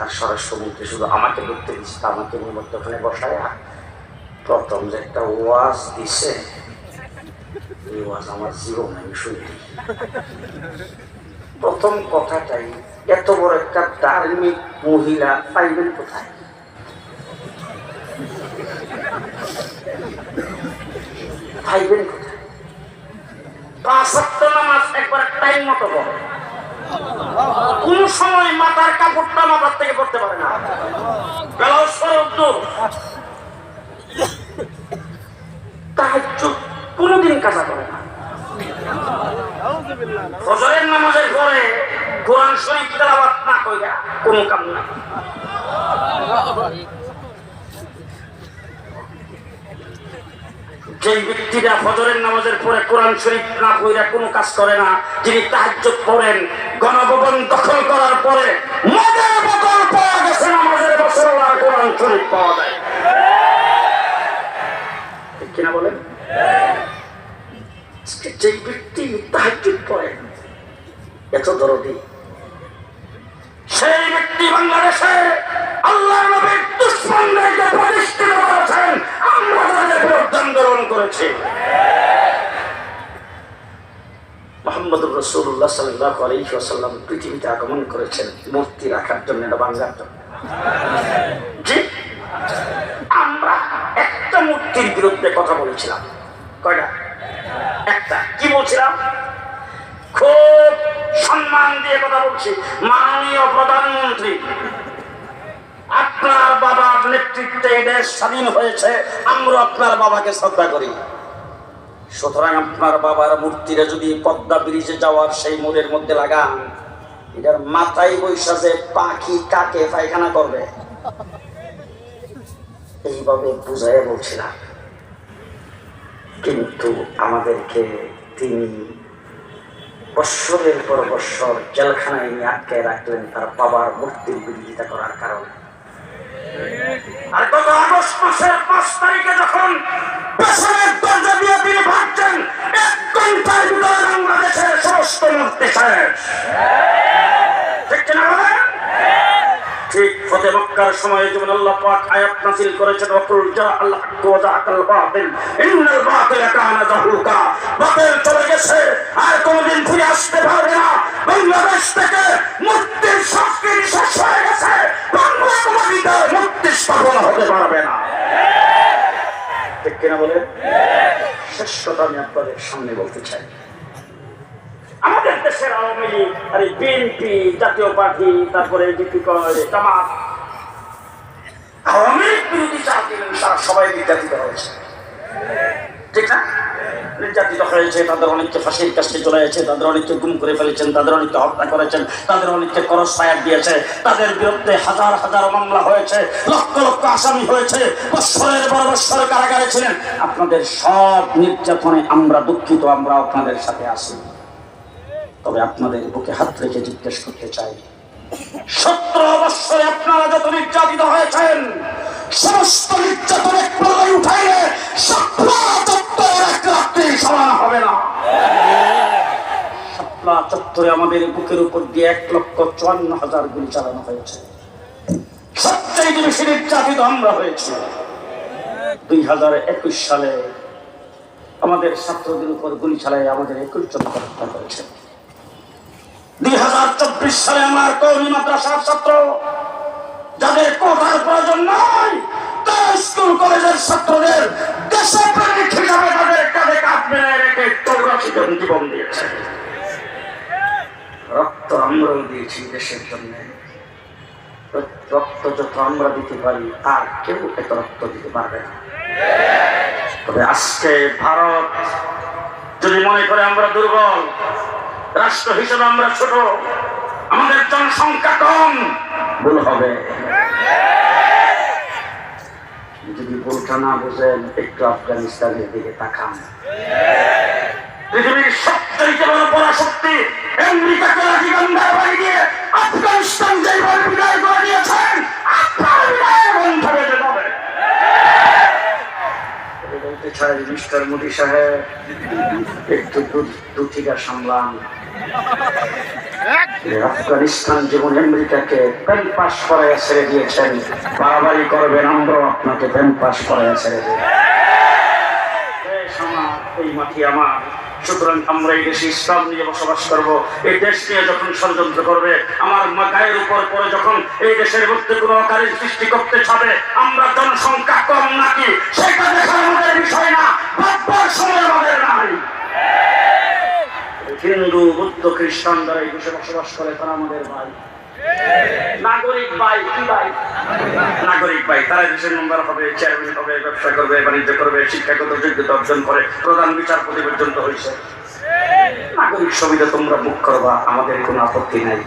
আর স্বরাষ্ট্রমন্ত্রী শুধু আমাকে ধরতে দিচ্ছে আমাকে মধ্যখানে বসায় প্রথম যে একটা ওয়াজ দিছে, এই ওয়াজ আমার জীবন আমি শুনি প্রথম কথাটাই, এত বড় একটা ধার্মিক মহিলা, পাইবেন কোথায়? পাইবেন কোথায়? পাঁচ সপ্তাহ নামাজ একবার টাইম মতো পড়ে কোন সময় মাথার কাপড়টা মাথার থেকে পড়তে পারে না। ব্লাউজ কোনোদিন কাজা করে না। ফজরের কোরআন শরীফ না কইরা কোনো কাম না যেই ব্যক্তিরা ফজরের নামাজের পরে কোরআন শরীফ না পড়া কোনো কাজ করে না, যিনি তাহাজ্জুদ পড়েন গণভবন দখল করার পরে মদের বোতল পাওয়া গেছে নামাজের বছর কোরআন শরীফ পাওয়া যায় কিনা বলেন? যেই ব্যক্তি তাহাজ্জুদ পড়েন এত দরদি, সেই ব্যক্তি বাংলাদেশে আল্লাহ নবীর প্রতিষ্ঠিত করেছেন, আমরা তাদের বিরুদ্ধে আন্দোলন করেছি। মোহাম্মদ রসুল্লাহ সাল্লাহ আলহিহাসাল্লাম পৃথিবীতে আগমন করেছেন। মূর্তি রাখার জন্য, এটা বাংলার জন্য। আমরা একটা মূর্তির বিরুদ্ধে কথা বলেছিলাম। কয়টা? একটা। কি বলছিলাম? খুব সম্মান দিয়ে কথা বলছি। মাননীয় প্রধানমন্ত্রী, আপনার বাবার নেতৃত্বে দেশ স্বাধীন হয়েছে। আমরা আপনার বাবাকে শ্রদ্ধা করি। সুতরাং আপনার বাবার মূর্তিরে যদি পদ্মা ব্রিজে যাওয়ার সেই মোড়ের মধ্যে লাগান, এটার মাথায় বৈশা যে পাখি কাকে পায়খানা করবে, এইভাবে বুঝাই বলছিলাম। কিন্তু আমাদেরকে তিনি বৎসরের পর বৎসর জেলখানায় নিয়ে আটকে রাখলেন তার বাবার মূর্তির বিরোধিতা করার কারণে। আর গত আগস্ট মাসের পাঁচ তারিখে যখন ফতে মক্কার সময় যেমন আল্লাহ পাক আয়াত নাযিল করেছেন ওয়াকুল জা ওয়া জাআকাল বাতিল। ইন্নাল বাতিলা কানা যাহুকা বাতিল চলে গেছে, আর কোনদিন ফিরে আসতে পারবে না। বাংলাদেশ থেকে মুক্তির সংস্কৃতি শেষ হয়ে গেছে। বাংলা মাটিতে মুক্তি স্থাপন হতে পারবে না। ঠিক কিনা বলে শেষ আমি আপনাদের সামনে বলতে চাই। আমাদের দেশের আওয়ামী লীগ আর বিএনপি জাতীয় পার্টি, তারপরে জামাত আওয়ামী বিরোধী জাতি তারা সবাই নির্যাতিত হয়েছে। ঠিক না? নির্যাতিত হয়েছে, তাদের অনেককে ফাঁসির কাছে চলে গেছে, তাদের অনেককে গুম করে ফেলেছেন, তাদের অনেককে হত্যা করেছেন, তাদের অনেককে করস ফায়ার দিয়েছে, তাদের বিরুদ্ধে হাজার হাজার মামলা হয়েছে, লক্ষ লক্ষ আসামি হয়েছে, বৎসরের পর বৎসর কারাগারে ছিলেন। আপনাদের সব নির্যাতনে আমরা দুঃখিত, আমরা আপনাদের সাথে আছি। তবে আপনাদের বুকে হাত রেখে জিজ্ঞেস করতে চাই সতেরো বৎসরে আপনারা যত নির্যাতিত হয়েছেন, সমস্ত নির্যাতন এক উঠাইলে আমাদের বুকের উপর দিয়ে এক লক্ষ চুয়ান্ন হাজার গুলি চালানো হয়েছে। সবচেয়ে বেশি নির্যাতিত আমরা হয়েছি। দুই হাজার একুশ সালে আমাদের ছাত্রদের উপর গুলি চালায় আমাদের একুশ জন হত্যা করেছে। দুই হাজার চব্বিশ সালে আমার কৌমি মাদ্রাসার ছাত্র। যাদের কোটার প্রয়োজন নয় তারা স্কুল, কলেজের ছাত্রদের দেশপ্রেমিক হিসাবে তাদের কাঁধে কাঁধ মেলে রেখে চৌরাশি জন জীবন দিয়েছে। রক্ত আমরাও দিয়েছি দেশের জন্য। রক্ত যত আমরা দিতে পারি, আর কেউ এত রক্ত দিতে পারবে না। তবে আজকে ভারত যদি মনে করে আমরা দুর্বল, রাষ্ট্র হিসেবে আমরা ছোট আমাদের জনসংখ্যা কম। ভুল হবে। যদি ভুলটা না বুঝেন একটু আফগানিস্তানের দিকে তাকান। পৃথিবীর বড় পরাশক্তি আমেরিকাকে বাড়ি দিয়ে আফগানিস্তান বিদায় করে দিয়েছেন আপনার বন্ধ হয়ে যাবে বলতে চাই মিস্টার মোদী সাহেব একটু দুটিকা সামলান। আফগানিস্তান যেমন আমেরিকাকে পেন পাস করাইয়া ছেড়ে দিয়েছেন, বাড়াবাড়ি করবেন, আমরাও আপনাকে পেন পাস করাইয়া ছেড়ে দেব। এই মাটি আমার। সুতরাং আমরা এই দেশে ইসলাম নিয়ে বসবাস করব। এই দেশ নিয়ে যখন ষড়যন্ত্র করবে, আমার গায়ের উপর পরে যখন এই দেশের মধ্যে কোনো সৃষ্টি করতে ছাড়ে, আমরা জনসংখ্যা কম নাকি? সেটা দেখার বিষয় না। সময় হিন্দু বুদ্ধ খ্রিস্টান যারা এই দেশে বসবাস করে, তারা আমাদের ভাই। নাগরিক ভাই, কি ভাই? নাগরিক ভাই, তারা দেশের মেম্বার হবে চেয়ারম্যান হবে, ব্যবসা করবে, বাণিজ্য করবে, শিক্ষাগত যোগ্যতা অর্জন করে, প্রধান বিচারপতি পর্যন্ত হয়েছে। নাগরিক সুবিধা তোমরা মুখ করবা, আমাদের কোনো আপত্তি নাই।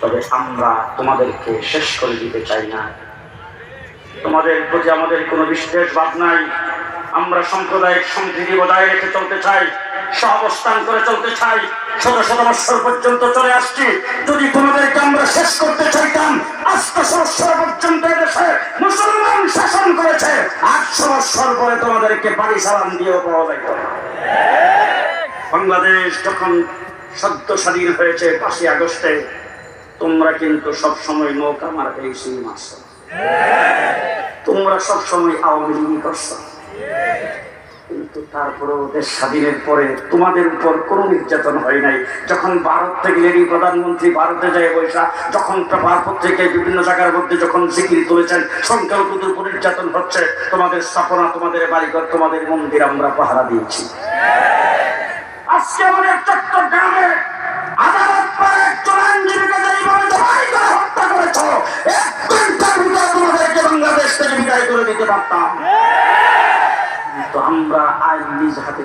তবে আমরা তোমাদেরকে শেষ করে দিতে চাই না। তোমাদের প্রতি আমাদের কোনো বিশেষ ভাব নাই। আমরা সাম্প্রদায়িক সম্প্রীতি বজায় রেখে চলতে চাই, সহাবস্থান করে চলতে চাই, শত শত বৎসর পর্যন্ত চলে আসছি। যদি তোমাদেরকে আমরা শেষ করতে চাইতাম, আজকে বৎসর পর্যন্ত এদেশে মুসলমান শাসন করেছে, আটশো বৎসর পরে তোমাদেরকে বাড়ি সালাম দিয়েও পাওয়া বাংলাদেশ যখন সদ্য স্বাধীন হয়েছে পাঁচই আগস্টে, তোমরা কিন্তু সব সময় নৌকা মার এই সিং মারছো তোমরা সব সময় আওয়ামী লীগ করছ। কিন্তু তারপরেও দেশ স্বাধীনের পরে তোমাদের উপর কোনো নির্যাতন হয় নাই। যখন ভারত থেকে লেডি প্রধানমন্ত্রী ভারতে যায় বৈশা, যখন ভারত থেকে বিভিন্ন জায়গার মধ্যে যখন জিকির তুলেছেন সংখ্যালঘুদের উপর নির্যাতন হচ্ছে। তোমাদের স্থাপনা, তোমাদের বাড়িঘর, তোমাদের মন্দির আমরা পাহারা দিয়েছি। আজকে আমাদের চট্টগ্রামে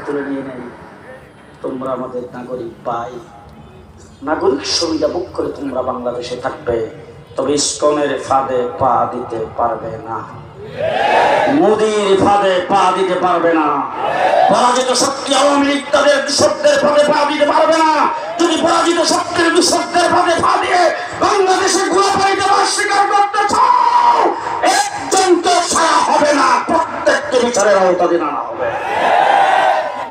তুলে নিয়ে নেই। তোমরা আমাদের নাগরিক পাই। নাগরিক সুবিধা বুক করে তোমরা বাংলাদেশে থাকবে। তবে ইস্কনের ফাঁদে পা দিতে পারবে না। মোদির ফাঁদে পা দিতে পারবে না। পরাজিত শক্তি আওয়ামী লীগ তাদের বিশব্দের ফাঁদে পা দিতে পারবে না। যদি পরাজিত শক্তির বিশব্দের ফাঁদে পা দিয়ে বাংলাদেশে গুলা পাইতে অস্বীকার করতে চাও একজন তো ছাড়া হবে না। প্রত্যেককে বিচারের আওতাধীন আনা